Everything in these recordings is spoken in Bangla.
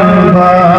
Allah.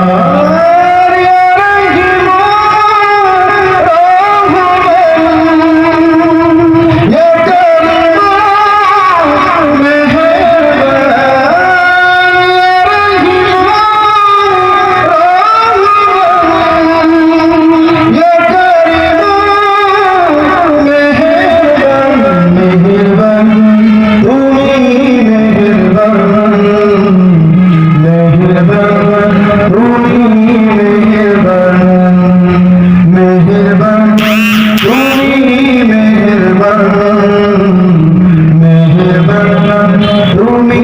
তুমি